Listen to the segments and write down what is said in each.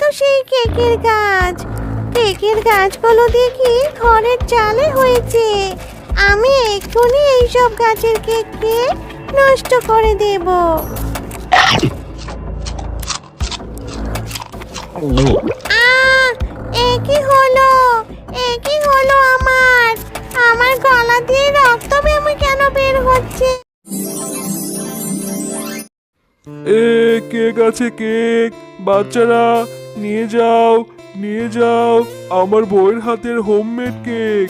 তো সেই কেকের গাছ। কেকের গাছগুলো দেখি ঘরের চালে হয়েছে। আমি এক্ষুনি এইসব গাছের কেককে নষ্ট করে দেব। একই হলো? একই হলো আমার? আমার গলা দিয়ে রক্ত বেমে কেন বের হচ্ছে? এ কেক আছে কেক? বাচ্চারা নিয়ে যাও নিয়ে যাও। আমার বউয়ের হাতের হোমমেড কেক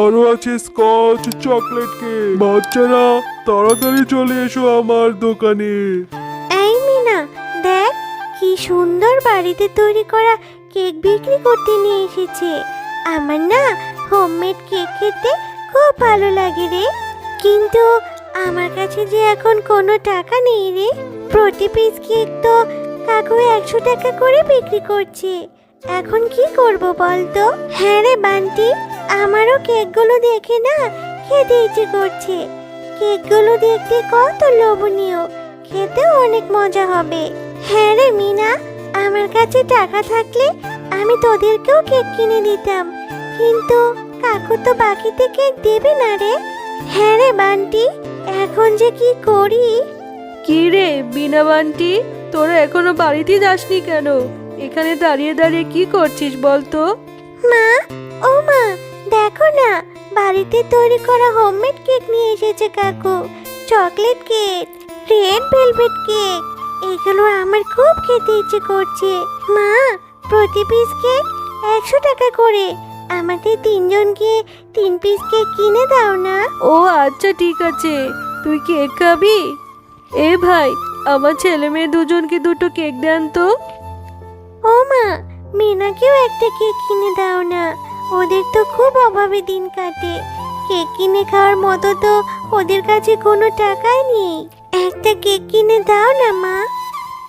আরও আছে স্কচ চকলেট কেক বাচ্চারা, তাড়াতাড়ি চলে এসো আমার দোকানে। এই মিনা, দেখ, কি সুন্দর বাড়িতে তৈরি করা কেক বিক্রি করতে নিয়ে এসেছে। আমার না হোমমেড কেক খেতে খুব ভালো লাগে রে। কিন্তু আমার কাছে যে এখন কোনো টাকা নেই রে। প্রতি পিস কেক তো কাকু একশো টাকা করে বিক্রি করছে। এখন কি করব বলতো? হ্যাঁ রে বান্টি, আমারও কেকগুলো দেখে না খেতে ইচ্ছে করছে। কেকগুলো দেখতে কত লোভনীয়, খেতেও অনেক মজা হবে। হ্যাঁ রে মিনা, আমার কাছে টাকা থাকলে আমি তোদেরকেও কেক কিনে দিতাম। কিন্তু কাকু তো বাকিতে কেক দেবে না রে। হ্যাঁ রে বান্টি, এখন যে কি করি? কি রে বিনা বান্টি তোরা এখনও বাড়িতে যাসনি কেন? এখানে দাঁড়িয়ে দাঁড়িয়ে কি করছিস বলতো? মা ও মা দেখো না বাড়িতে তৈরি করা হোমমেড কেক নিয়ে এসেছে কাকু। Chocolate cake red velvet cake এগুলো আমার খুব খেতে ইচ্ছে করছে। মা প্রতি পিস কেক একশো টাকা করে। আমাদের তিনজনকে তিন পিস কেক কিনে দাও না। ও আচ্ছা ঠিক আছে। তুই কেক খাবি? এ ভাই আমার ছেলে মেয়ে দুজনকে দুটো কেক দেন তো? ও মা মিনাকেও একটা কেক কিনে দাও না। ওদের তো খুব অভাবে দিন কাটে। কেক কিনে খাওয়ার মতো তো ওদের কাছে কোনো টাকাই নেই। একটা কেক কিনে দাও না মা।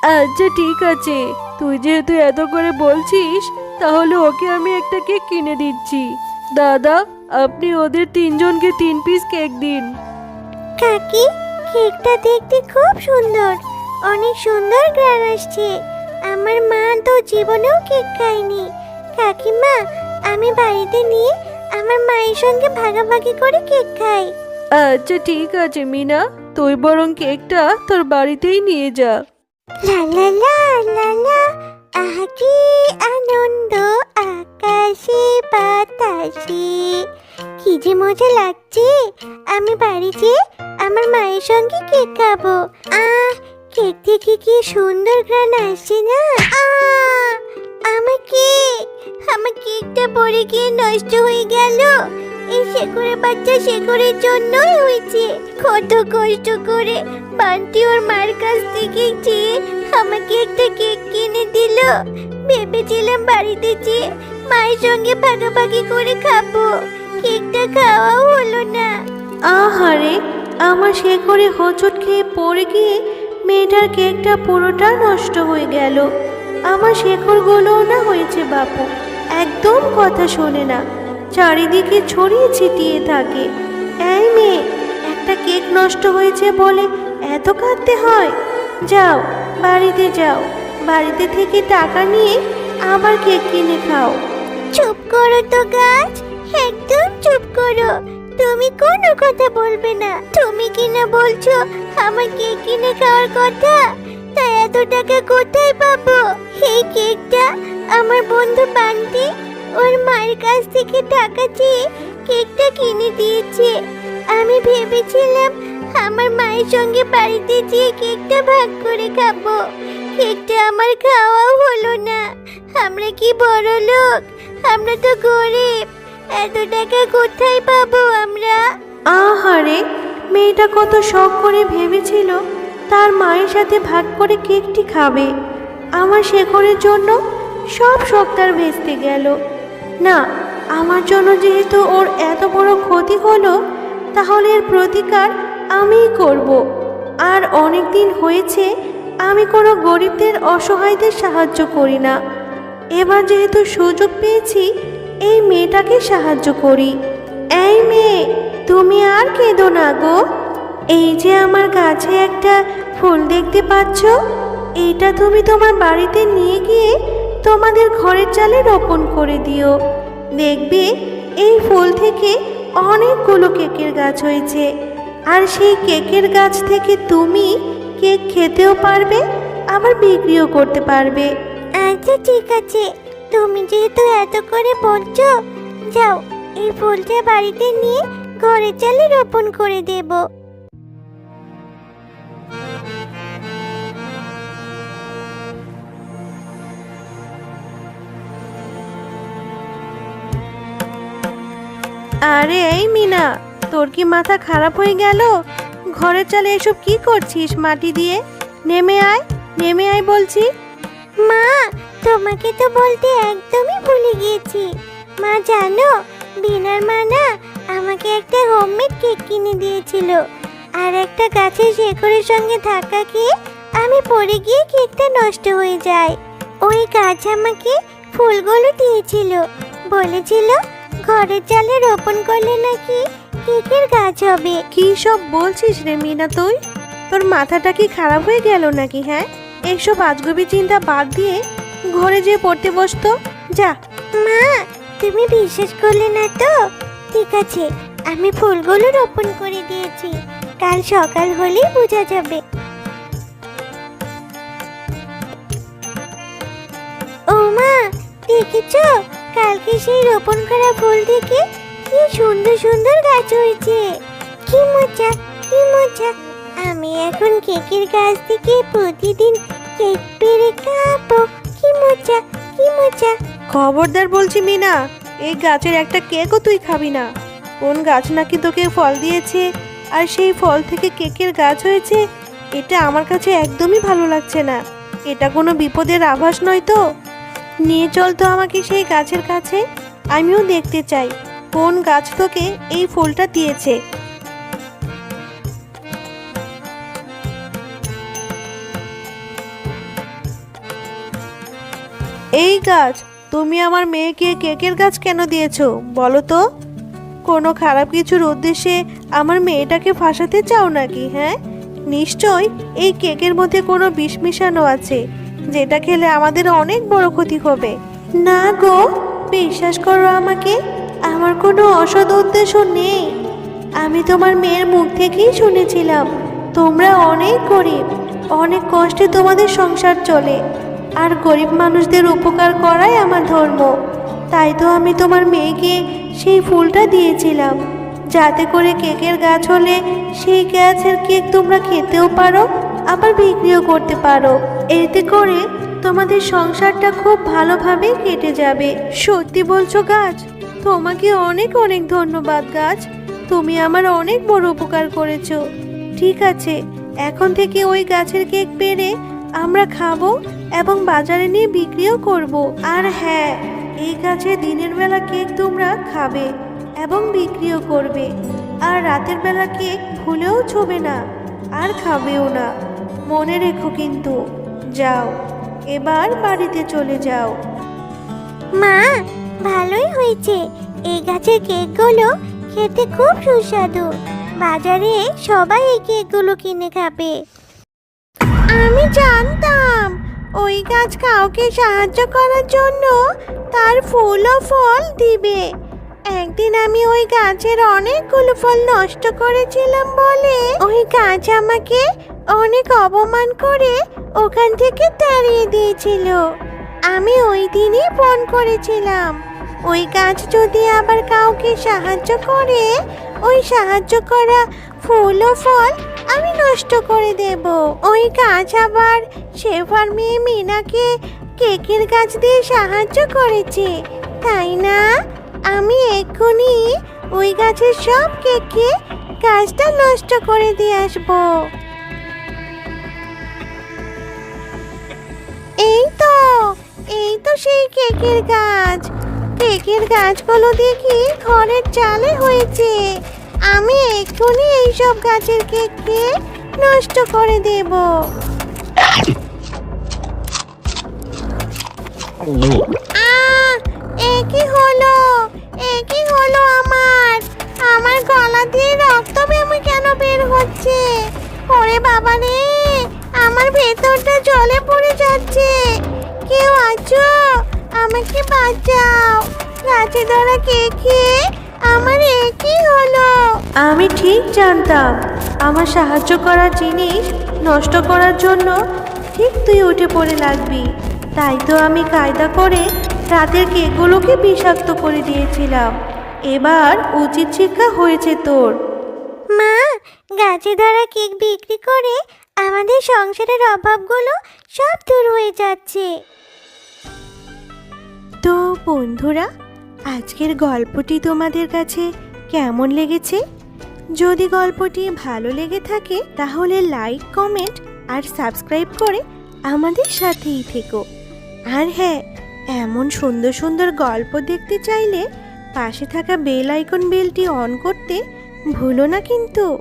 আচ্ছা ঠিক আছে। তুই যেহেতু এত করে বলছিস তাহলে ওকে আমি একটা কেক কিনে দিচ্ছি। দাদা আপনি ওদের তিনজনকে তিন পিস কেক দিন। কাকি কেকটা দেখতে খুব সুন্দর। অনেক সুন্দর গ্রান আসছে। আমার মা তো জীবনেও কেক খায়নি। কাকিমা আমি বাড়িতে নিয়ে আমার মায়ের সঙ্গে ভাগাভাগি করে কেক খাই। আচ্ছা ঠিক আছে মিনা। তুই বরং কেকটা তোর বাড়িতেই নিয়ে যা। লা লা লা লা লা। আহা কি আনন্দ আকাশে বাতাসে। কি যে মজা লাগছে। আমি বাড়ি বাড়িতে আমার মায়ের সঙ্গে কেক খাব। আহ, কেক থেকে কি সুন্দর ঘ্রাণ আসছে না? আমার কেক, আমার কেকটা পড়ে গিয়ে নষ্ট হয়ে গেল। এই শেকড়ের বাচ্চা শেকড়ের জন্যই হয়েছে। কত কষ্ট করে বান্টি ওর মার কাছ থেকে চেয়ে আমাকে একটা কেক কিনে দিল। ভেবেছিলাম বাড়িতে যেয়ে মায়ের সঙ্গে ভাগাভাগি করে খাব। কেকটা খাওয়াও হলো না। আহারে আমার সে করে হোঁচট খেয়ে পড়ে গিয়ে মেয়েটার কেকটা পুরোটা নষ্ট হয়ে গেল। আমার শেকড়গুলোও না হয়েছে বাপু একদম কথা শোনে না। চারিদিকে ছড়িয়ে ছিটিয়ে থাকে। এই মেয়ে একটা কেক নষ্ট হয়েছে বলে এত কাঁদতে হয়? যাও বাড়িতে যাও বাড়িতে থেকে টাকা নিয়ে আবার কেক কিনে খাও। চুপ করো তো গাছ। একদম চুপ করো। তুমি কোনো কথা বলবে না। তুমি কিনা বলছো আমার কেক কিনে খাওয়ার কথা? তাই এত টাকা কোথায় পাবো? এই কেকটা আমার বন্ধু বান্টি ওর মায়ের কাছ থেকে টাকা চেয়ে কেকটা কিনে দিয়েছে। আমি ভেবেছিলাম আমার মায়ের সঙ্গে বাড়িতে যেয়ে কেকটা ভাগ করে খাব। কেকটা আমার খাওয়াও হলো না। আমরা কি বড় লোক আমরা তো গরিব। এত টাকা কোথায় পাবো আমরা? আহারে, মেয়েটা কত শখ করে ভেবেছিল তার মায়ের সাথে ভাগ করে কেকটি খাবে। আমার শেখরের জন্য সব শখ তার ভেস্তে গেল। না, আমার জন্য যেহেতু ওর এত বড় ক্ষতি হলো, তাহলে এর প্রতিকার আমিই করব। আর অনেক দিন হয়েছে, আমি কোনো গরিবদের অসহায়দের সাহায্য করি না। এবার যেহেতু সুযোগ পেয়েছি এই মেয়েটাকে সাহায্য করি। এই মেয়ে, তুমি আর কেঁদো না গো। এই যে আমার গাছে একটা ফুল দেখতে পাচ্ছ এইটা তুমি তোমার বাড়িতে নিয়ে গিয়ে তোমাদের ঘরের চালে রোপণ করে দিও। দেখবে, এই ফুল থেকে অনেকগুলো কেকের গাছ হয়েছে। আর সেই কেকের গাছ থেকে তুমি কেক খেতেও পারবে, আবার বিক্রিও করতে পারবে। আচ্ছা ঠিক আছে। তুমি যেহেতু এত করে বলছো যাও এই ফুলটা বাড়িতে নিয়ে ঘরে চালে রোপণ করে দেব। আরে এই মিনা তোর কি মাথা খারাপ হয়ে গেল? ঘরের চালে এসব কি করছিস মাটি দিয়ে? নেমে আয় নেমে আয় বলছি। মা তোমাকে তো বলতে একদমই ভুলে গিয়েছি। মা, জানো, বিনার মা না আমাকে একটা হোমমেড কেক কিনে দিয়েছিল। আর একটা গাছের শেকড়ের সঙ্গে ধাক্কা খেয়ে আমি পড়ে গিয়ে কেকটা নষ্ট হয়ে যায়। ওই গাছ আমাকে ফুলগুলো দিয়েছিল। বলেছিল, ঘরের চালে রোপণ করলে নাকি কেকের গাছ হবে। কি সব বলছিস রে মিনা তুই? তোর মাথাটা কি খারাপ হয়ে গেল নাকি হ্যাঁ? এইসব আজগবি চিন্তা বাদ দিয়ে ঘরে যেয়ে পড়তে বসতো? যা। মা, তুমি বিশ্বাস করলে না তো? ঠিক আছে, আমি ফুলগুলো রোপণ করে দিয়েছি। কাল সকাল হলেই বোঝা যাবে। ও মা, দেখেছ? কালকে সেই রোপণ করা ফুল থেকে কি সুন্দর সুন্দর গাছ হয়েছে। কি মজা কি মজা। আমি এখন কেকের গাছ থেকে প্রতিদিন কেক পেরে খাব। মজা, কি মজা। খবরদার বলছি মিনা, এই গাছের একটা কেকও তুই খাবি না। কোন গাছ নাকি তোকে ফল দিয়েছে? আর সেই ফল থেকে কেকের গাছ হয়েছে, এটা আমার কাছে একদমই ভালো লাগছে না। এটা কোনো বিপদের আভাস নয় তো? নিয়ে চল তো আমাকে সেই গাছের কাছে, আমিও দেখতে চাই। কোন গাছ তোকে এই ফুলটা দিয়েছে? এই গাছ, তুমি আমার মেয়েকে কেকের গাছ কেন দিয়েছ, বলো তো? কোনো খারাপ কিছুর উদ্দেশ্যে আমার মেয়েটাকে ফাঁসাতে চাও নাকি হ্যাঁ? নিশ্চয় এই কেকের মধ্যে কোনো বিষ মিশানো আছে, যেটা খেলে আমাদের অনেক বড় ক্ষতি হবে। না গো, বিশ্বাস করো আমাকে, আমার কোনো অসৎ উদ্দেশ্য নেই। আমি তোমার মেয়ের মুখ থেকেই শুনেছিলাম, তোমরা অনেক গরিব, অনেক কষ্টে তোমাদের সংসার চলে। আর গরিব মানুষদের উপকার করাই আমার ধর্ম। তাই তো আমি তোমার মেয়েকে সেই ফুলটা দিয়েছিলাম। যাতে করে কেকের গাছ হলে সেই গাছের কেক তোমরা খেতেও পারো, আবার বিক্রিও করতে পারো। এতে করে তোমাদের সংসারটা খুব ভালোভাবে কেটে যাবে। সত্যি বলছো গাছ, তোমাকে অনেক অনেক ধন্যবাদ গাছ। তুমি আমার অনেক বড় উপকার করেছ। ঠিক আছে, এখন থেকে ওই গাছের কেক পেরে আমরা খাব এবং বাজারে নিয়ে বিক্রিও করব। আর হ্যাঁ এই গাছে দিনের বেলা কেক তোমরা খাবে এবং বিক্রিও করবে। আর রাতের বেলা কেক ভুলেও ছোবে না, আর খাবেও না। মনে রেখো কিন্তু, যাও, এবার বাড়িতে চলে যাও। মা, ভালোই হয়েছে। এই গাছের কেকগুলো খেতে খুব সুস্বাদু। বাজারে সবাই এই কেকগুলো কিনে খাবে। আমি জানতাম। ওই গাছ কাউকে সাহায্য করার জন্য তার ফুল ও ফল দিবে। একদিন আমি ওই গাছের অনেকগুলো ফল নষ্ট করেছিলাম বলে ওই গাছ আমাকে অনেক অপমান করে ওখান থেকে তাড়িয়ে দিয়েছিল। আমি ওই দিনই ফোন করেছিলাম। ওই গাছ যদি আবার কাউকে সাহায্য করে, ওই সাহায্য করা ফুল ও ফল আমি নষ্ট করে দেব। ওই গাছ আবার শেফার মেয়ে মিনাকে কেকের গাছ দিয়ে সাহায্য করেছে। তাই না? আমি এক্ষুনি ওই গাছের সব কেকে গাছটা নষ্ট করে দিয়ে আসব। এই তো এই তো সেই কেকের গাছ। কেকের গাছগুলো দেখি ঘরের চালে হয়েছে। আমি এক্ষুনি এইসব গাছের কেককে নষ্ট করে দেব। একই হলো? একই হলো আমার? আমার গলা দিয়ে রক্ত বেমে কেন বের হচ্ছে? ওরে বাবা রে, আমার ভেতরটা জলে পড়ে যাচ্ছে। কেউ আছো? আমাকে বাঁচাও। গাছে ধরা কেক খেয়ে আমার একই হলো। আমি ঠিক জানতাম। আমার সাহায্য করার জিনিস নষ্ট করার জন্য ঠিক তুই উঠে পড়ে লাগবি। তাই তো আমি কায়দা করে রাতের কেকগুলোকে বিষাক্ত করে দিয়েছিলাম। এবার উচিত শিক্ষা হয়েছে তোর। মা গাছে ধরা কেক বিক্রি করে আমাদের সংসারের অভাবগুলো সব দূর হয়ে যাচ্ছে। তো বন্ধুরা আজকের গল্পটি তোমাদের কাছে কেমন লেগেছে? যদি গল্পটি ভালো লেগে থাকে, তাহলে লাইক কমেন্ট আর সাবস্ক্রাইব করে আমাদের সাথেই থেকো। আর হ্যাঁ এমন সুন্দর সুন্দর গল্প দেখতে চাইলে পাশে থাকা বেল আইকন বেলটি অন করতে ভুলো না কিন্তু।